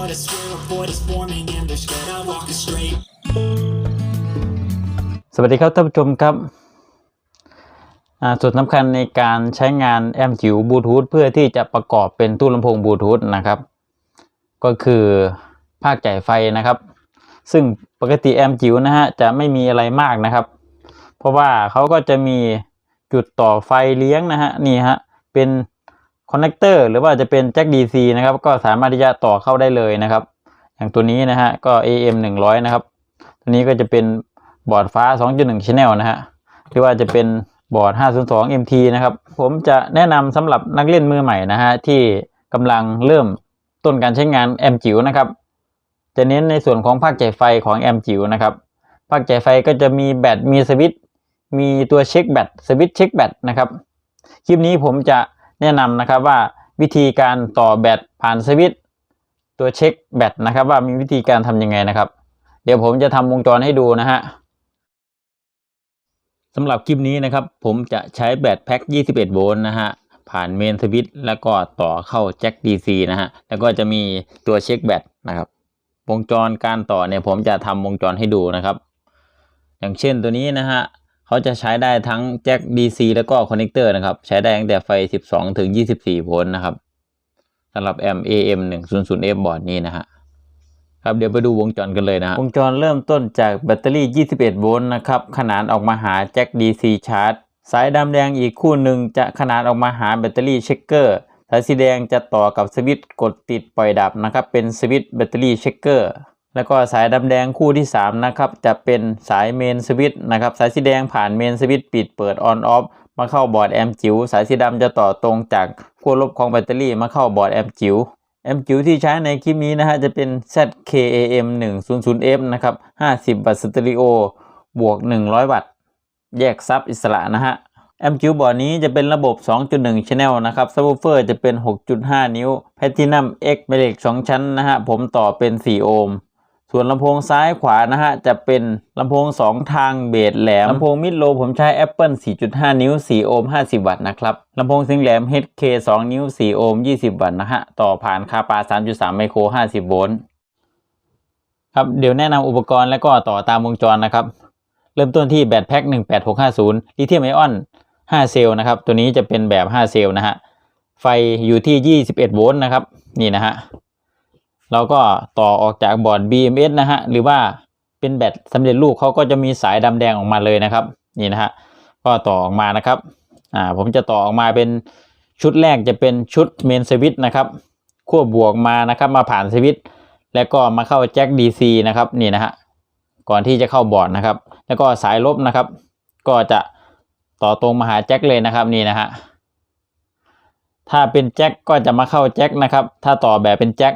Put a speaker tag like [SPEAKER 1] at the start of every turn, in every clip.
[SPEAKER 1] Lord, I swear a void is forming and they're scared I walk it straight
[SPEAKER 2] สวัสดีครับท่านผู้ชมครับส่วนสำคัญในการใช้งานแอมจิ๋วบลูทูธเพื่อที่จะประกอบเป็นตู้ลำโพงบลูทูธนะครับ ก็คือภาคจ่ายไฟนะครับ ซึ่งปกติแอมจิ๋วนะฮะจะไม่มีอะไรมากนะครับ เพราะว่าเขาก็จะมีจุดต่อไฟเลี้ยงนะฮะนี่ฮะเป็น คอนเนคเตอร์หรือว่าจะเป็นแจ็ค DC นะครับ ก็สามารถที่จะต่อเข้าได้เลยนะครับ อย่างตัวนี้นะฮะก็ AM 100 นะครับ ตัวนี้ก็จะเป็นบอร์ดฟ้า 2.1 Channel นะฮะหรือว่าจะเป็นบอร์ด 502 MT นะครับ ผมจะแนะนำสำหรับนักเล่นมือใหม่นะฮะที่กำลังเริ่มต้นการใช้งานแอมจิ๋วนะครับ จะเน้นในส่วนของภาคจ่ายไฟของแอมจิ๋วนะครับ ภาคจ่ายไฟก็จะมีแบตมีสวิตช์มีตัวเช็คแบตสวิตช์เช็คแบตนะครับ คลิปนี้ผมจะ แนะนำนะครับว่าวิธีการต่อแบตผ่านสวิตตัวเช็คแบตนะครับ ว่ามีวิธีการทำยังไงนะครับ เดี๋ยวผมจะทำวงจรให้ดูนะฮะสำหรับคลิปนี้นะครับ ผมจะใช้แบตแพ็ค 21 โวลต์นะฮะผ่านเมนสวิตแล้วก็ต่อเข้าแจ็ค DC นะฮะแล้วก็จะมีตัวเช็คแบตนะครับ วงจรการต่อเนี่ยผมจะทำวงจรให้ดูนะครับ อย่างเช่นตัวนี้นะฮะ เขาจะใช้ได้ทั้งแจ็ค DC แล้วก็คอนเนคเตอร์นะครับ ใช้ได้ตั้งแต่ไฟ 12 ถึง 24 โวลต์นะครับสำหรับแอม AM 100F บอร์ดนี้นะฮะครับเดี๋ยวไปดูวงจรกันเลยนะฮะวงจรเริ่มต้นจากแบตเตอรี่ 21 โวลต์นะครับ ขนานออกมาหาแจ็ค DC ชาร์จ สายดำแดงอีกคู่หนึ่งจะขนานออกมาหาแบตเตอรี่เช็คเกอร์สายสีแดงจะต่อกับสวิตช์กดติดปล่อยดับนะครับ เป็นสวิตช์แบตเตอรี่เช็คเกอร์ แล้วก็สายดำแดงคู่ที่3นะครับจะเป็นสายเมนสวิตช์นะครับสายสีแดงผ่านเมนสวิตช์ปิดเปิดออนออฟมาเข้าบอร์ดแอมจิ๋วสายสีดำจะต่อตรงจากขั้วลบของแบตเตอรี่มาเข้าบอร์ดแอมจิ๋วแอมจิ๋วที่ใช้ในคลิปนี้นะฮะจะเป็น ZKAM 100F นะครับ 50 วัตต์สเตอริโอบวก 100 วัตต์ แยกซับอิสระนะฮะแอมจิ๋วบอร์ดนี้จะเป็นระบบ 2.1 Channel นะครับซับวูเฟอร์จะเป็น 6.5 นิ้ว Platinum X เป็นเหล็ก 2 ชั้นนะฮะผมต่อเป็น 4 โอห์ม ส่วนลำโพงซ้ายขวานะฮะ จะเป็นลำโพง 2 ทางเบสแหลมลำโพงมิดโลผมใช้ Apple 4.5 นิ้ว 4 โอห์ม 50 วัตต์นะครับลำโพงเสียงแหลม HK 2 นิ้ว 4 โอห์ม 20 วัตต์นะฮะ ต่อผ่านคาปา 3.3 ไมโคร 50 โวลต์ครับเดี๋ยวแนะนำอุปกรณ์และก็ต่อตามวงจรนะครับ เริ่มต้นที่แบตแพ็ค18650ลิเธียมไอออน 5 เซลล์นะครับ ตัวนี้จะเป็นแบบ 5 เซลล์นะฮะไฟอยู่ที่ 21 โวลต์นะครับนี่นะฮะ เราก็ต่อออกจากบอร์ด BMS นะฮะหรือว่าเป็นแบตสำเร็จรูปเขาก็จะมีสายดำแดงออกมาเลยนะครับนี่นะฮะก็ต่อออกมานะครับอ่าผมจะต่อออกมาเป็นชุดแรกจะเป็นชุดเมนสวิตนะครับขั้วบวกมานะครับมาผ่านสวิตช์แล้วก็มาเข้าแจ็ค DC นะครับนี่นะฮะก่อนที่จะเข้าบอร์ดนะครับ แล้วก็สายลบนะครับ ก็จะต่อตรงมาหาแจ็คเลยนะครับนี่นะฮะถ้าเป็นแจ็คก็จะมาเข้าแจ็คนะครับ ถ้าต่อแบบเป็นแจ็ค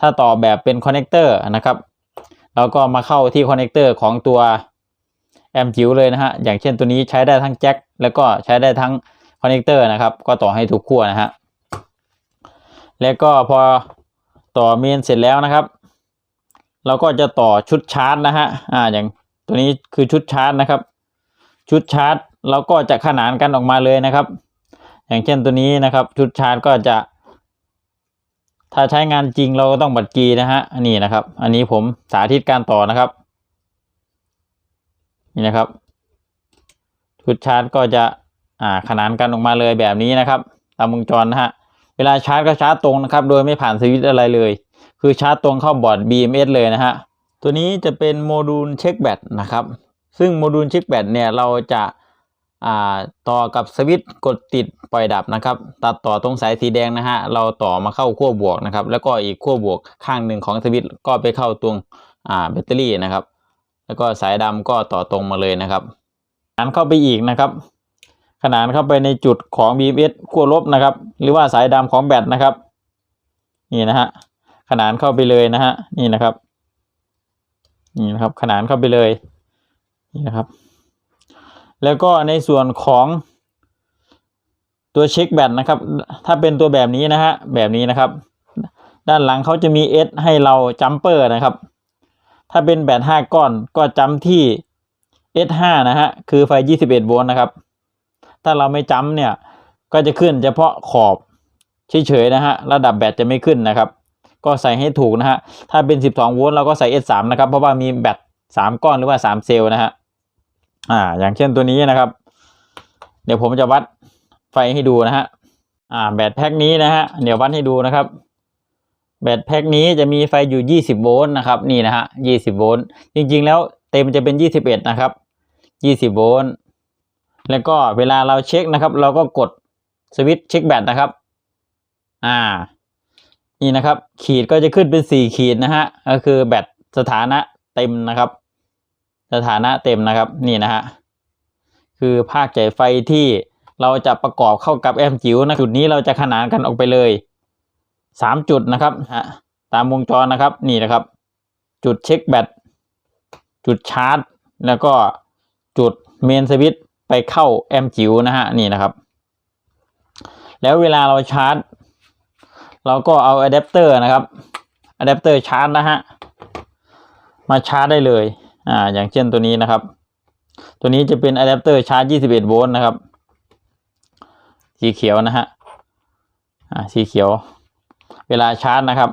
[SPEAKER 2] ถ้าต่อแบบเป็นคอนเนคเตอร์นะครับเราก็มาเข้าที่คอนเนคเตอร์ของตัวแอมจิ๋วเลยนะฮะอย่างเช่นตัวนี้ใช้ได้ทั้งแจ็คแล้วก็ใช้ได้ทั้งคอนเนคเตอร์นะครับ ก็ต่อให้ทุกขั้วนะฮะแล้วก็พอต่อเมนเสร็จแล้วนะครับ เราก็จะต่อชุดชาร์จนะฮะอ่าอย่างตัวนี้คือชุดชาร์จนะครับ ชุดชาร์จเราก็จะขนานกันออกมาเลยนะครับ อย่างเช่นตัวนี้นะครับ ชุดชาร์จก็จะ ถ้าใช้งานจริงเราก็ต้องบัดกีนะฮะอันนี้นะครับ อันนี้ผมสาธิตการต่อนะครับ นี่นะครับชุดชาร์จก็จะอ่าขนานกันออกมาเลยแบบนี้นะครับ ตามวงจรนะฮะเวลาชาร์จก็ชาร์จตรงนะครับ โดยไม่ผ่านสวิตช์อะไรเลย คือชาร์จตรงเข้าบอร์ด BMS เลยนะฮะตัวนี้จะเป็นโมดูลเช็คแบตนะครับ ซึ่งโมดูลเช็คแบตเนี่ยเราจะ ต่อกับสวิตช์กดติดปล่อยดับนะครับ ตัดต่อตรงสายสีแดงนะฮะเราต่อมาเข้าขั้วบวกนะครับ แล้วก็อีกขั้วบวกข้างหนึ่งของสวิตช์ก็ไปเข้าตรงแบตเตอรี่นะครับ แล้วก็สายดำก็ต่อตรงมาเลยนะครับขนานเข้าไปอีกนะครับ ขนานเข้าไปในจุดของ BMS ขั้วลบนะครับ หรือว่าสายดำของแบตนะครับนี่นะฮะขนานเข้าไปเลยนะฮะนี่นะครับนี่นะครับ ขนานเข้าไปเลยนี่นะครับ แล้วก็ในส่วนของตัวเช็คแบตนะครับ ถ้าเป็นตัวแบบนี้นะฮะ แบบนี้นะครับ ด้านหลังเขาจะมี S ให้เราจัมเปอร์นะครับ ถ้าเป็นแบต5ก้อนก็จำที่ S5 นะฮะ คือไฟ 21 โวลต์นะครับ ถ้าเราไม่จำเนี่ย ก็จะขึ้นเฉพาะขอบเฉยๆนะฮะ ระดับแบตจะไม่ขึ้นนะครับ ก็ใส่ให้ถูกนะฮะ ถ้าเป็น 12 โวลต์เราก็ใส่ S3 นะครับ เพราะว่ามีแบต3ก้อนหรือว่า 3 เซลล์นะฮะ อ่า อย่างเช่นตัวนี้นะครับ เดี๋ยวผมจะวัดไฟให้ดูนะฮะ อ่า แบตแพ็คนี้นะฮะ เดี๋ยววัดให้ดูนะครับ แบตแพ็คนี้จะมีไฟอยู่ 20 โวลต์นะครับ นี่นะฮะ 20 โวลต์ จริงๆ แล้วเต็มจะเป็น 21 นะครับ 20 โวลต์ แล้วก็เวลาเราเช็คนะครับ เราก็กดสวิตช์เช็คแบตนะครับ อ่า นี่นะครับ ขีดก็จะขึ้นเป็นสี่ขีดนะฮะ ก็คือแบตสถานะเต็มนะครับ สถานะเต็มนะครับนี่นะฮะคือภาคจ่ายไฟที่เราจะประกอบเข้ากับแอมจิ๋วนะจุดนี้เราจะขนานกันออกไปเลยสามจุดนะครับฮะตามวงจรนะครับนี่นะครับ จุดเช็คแบตจุดชาร์จ แล้วก็จุดเมนสวิตช์ไปเข้าแอมจิ๋วนะฮะนี่นะครับ แล้วเวลาเราชาร์จ เราก็เอาอะแดปเตอร์นะครับอะแดปเตอร์ชาร์จนะฮะมาชาร์จได้เลย อ่าอย่างเช่นตัวนี้นะครับ ตัวนี้จะเป็นอะแดปเตอร์ชาร์จ 21 โวลต์นะครับ สีเขียวนะฮะอ่าสีเขียว เวลาชาร์จนะครับ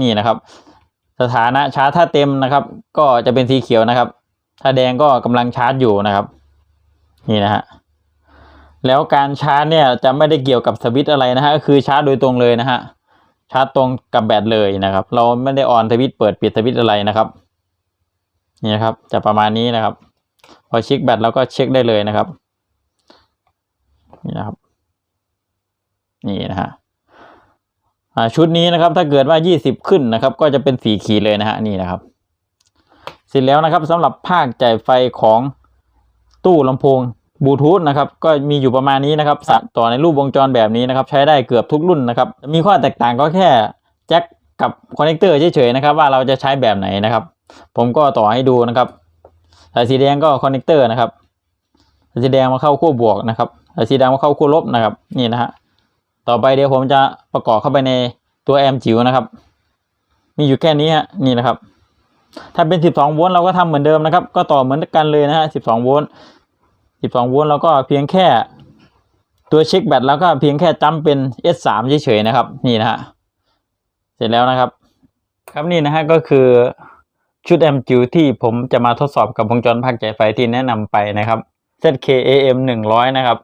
[SPEAKER 2] นี่นะครับ สถานะชาร์จถ้าเต็มนะครับ ก็จะเป็นสีเขียวนะครับ ถ้าแดงก็กำลังชาร์จอยู่นะครับ นี่นะฮะแล้วการชาร์จเนี่ยจะไม่ได้เกี่ยวกับสวิตอะไรนะฮะก็คือชาร์จโดยตรงเลยนะฮะชาร์จตรงกับแบตเลยนะครับ เราไม่ได้ออนสวิตเปิดปิดสวิตอะไรนะครับ นี่นะครับ จะประมาณนี้นะครับ พอเช็คแบตเราก็เช็คได้เลยนะครับ นี่นะครับ นี่นะฮะชุดนี้นะครับถ้าเกิดว่ายี่สิบขึ้นนะครับ ก็จะเป็นสีขีดเลยนะฮะนี่นะครับเสร็จแล้วนะครับสำหรับภาคจ่ายไฟของตู้ลำโพงบลูทูธนะครับก็มีอยู่ประมาณนี้นะครับสะต่อในรูปวงจรแบบนี้นะครับ ใช้ได้เกือบทุกรุ่นนะครับ มีข้อแตกต่างก็แค่แจ็คกับคอนเนคเตอร์เฉยๆนะครับ ว่าเราจะใช้แบบไหนนะครับ ผมก็ต่อให้ดูนะครับสายสีแดงก็คอนเนคเตอร์นะครับสายสีแดงมาเข้าขั้วบวกนะครับสายสีแดงมาเข้าขั้วลบนะครับ นี่นะฮะต่อไปเดี๋ยวผมจะประกอบเข้าไปในตัวแอมจิ๋วนะครับ มีอยู่แค่นี้ฮะนี่นะครับ ถ้าเป็น 12 โวลต์เราก็ทำเหมือนเดิมนะครับ ก็ต่อเหมือนกันเลยนะฮะ 12 โวลต์ 12 โวลต์เราก็เพียงแค่ตัวเช็คแบตแล้วก็เพียงแค่จำเป็น S3 เฉยๆนะครับ นี่นะฮะ เสร็จแล้วนะครับ ครับนี่นะฮะก็คือ ชุดแอมจิวที่ผมจะมาทดสอบกับวงจรภาคจ่ายไฟที่แนะนำไปนะครับ ZKAM 100 นะครับ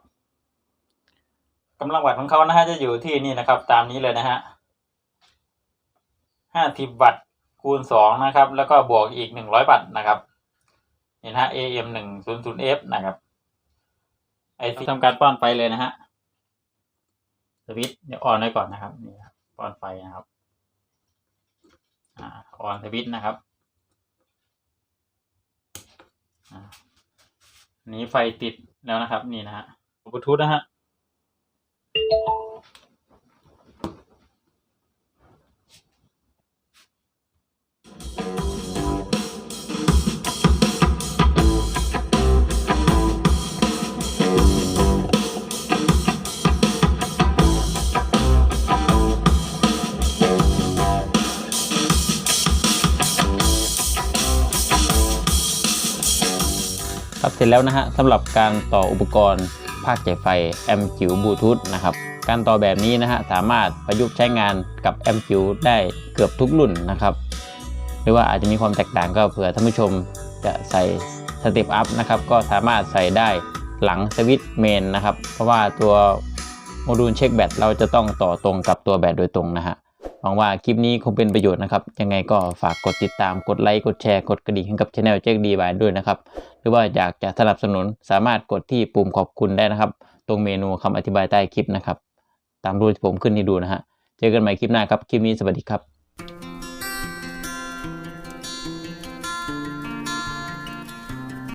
[SPEAKER 2] กำลังวัตต์ของเขานะฮะจะอยู่ที่นี่นะครับ ตามนี้เลยนะฮะ50วัตต์คูณสองนะครับ แล้วก็บวกอีกหนึ่งร้อยวัตต์นะครับเห็นฮะ AM หนึ่งศูนย์ศูนย์ F นะครับไอซีทำการป้อนไฟเลยนะฮะสวิตช์เดี๋ยวออนไว้ก่อนนะครับนี่ป้อนไฟนะครับ อ่าออนสวิตช์นะครับ นี้ไฟติดแล้วนะครับ นี่นะฮะบลูทูธนะฮะ เสร็จแล้วนะฮะสำหรับการต่ออุปกรณ์ภาคจ่ายไฟแอมจิ๋วบลูทูธนะครับการต่อแบบนี้นะฮะสามารถประยุกต์ใช้งานกับแอมจิ๋วได้เกือบทุกรุ่นนะครับ หรือว่าอาจจะมีความแตกต่างก็เผื่อท่านผู้ชมจะใส่สเต็ปอัพนะครับก็สามารถใส่ได้หลังสวิตช์เมนนะครับ เพราะว่าตัวโมดูลเช็คแบตเราจะต้องต่อตรงกับตัวแบตโดยตรงนะฮะ หวังว่าคลิปนี้คงเป็นประโยชน์นะครับ ยังไงก็ฝากกดติดตามกดไลค์กดแชร์กดกระดิ่งให้กับช anel เจ๊กดีบายด้วยนะครับ หรือว่าอยากจะสนับสนุนสามารถกดที่ปุ่มขอบคุณได้นะครับ ตรงเมนูคำอธิบายใต้คลิปนะครับ ตามรูปที่ผมขึ้นให้ดูนะฮะเจอกันใหม่คลิปหน้าครับคลิปนี้สวัสดีครับ